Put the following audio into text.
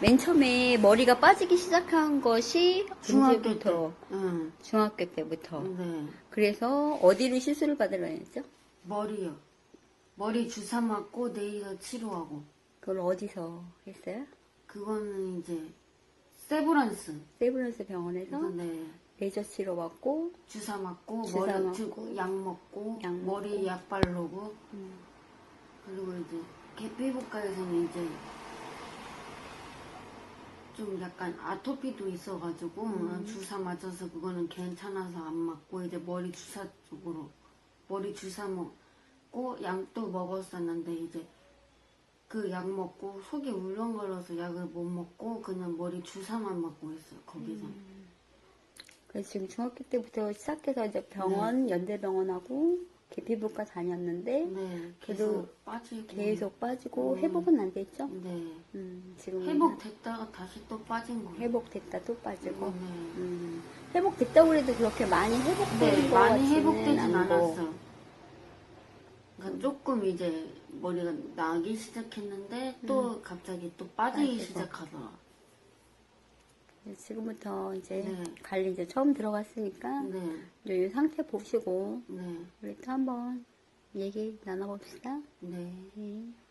맨 처음에 머리가 빠지기 시작한 것이 중학교 때. 언제부터? 응. 중학교 때부터. 네. 그래서 어디를 시술을 받으러 다녔죠? 머리요. 머리 주사 맞고 네일러 치료하고. 그걸 어디서 했어요? 그거는 이제 세브란스. 세브란스 병원에서 네. 레이저 치료 받고 주사 맞고 주사 머리 맞고, 주, 약 먹고 약 머리 먹고. 약 바르고 음, 그리고 이제 개피부과에서는 이제 좀 약간 아토피도 있어가지고 음. 주사 맞아서 그거는 괜찮아서 안 맞고 이제 머리 주사 쪽으로 머리 주사 먹고 약도 먹었었는데 이제 그 약 먹고 속이 울렁거려서 약을 못 먹고 그냥 머리 주사만 맞고 있어요 거기서. 그래서 지금 중학교 때부터 시작해서 이제 병원, 연대병원하고 개 피부과 다녔는데 네 그래도 계속 빠지고 계속 빠지고 음. 회복은 안 됐죠? 네 음, 지금 회복됐다가 다시 또 빠진 거예요 회복됐다 또 빠지고 네. 음, 회복됐다고 해도 그렇게 많이 회복된 네, 거 많이 회복되진. 않았어. 그러니까 조금 이제 머리가 나기 시작했는데 또 갑자기 또 빠지기 빠지고. 시작하더라. 지금부터 이제 네. 관리 이제 처음 들어갔으니까 네, 이제 이 상태 보시고 네, 우리 또 한번 얘기 나눠봅시다. 네. 네.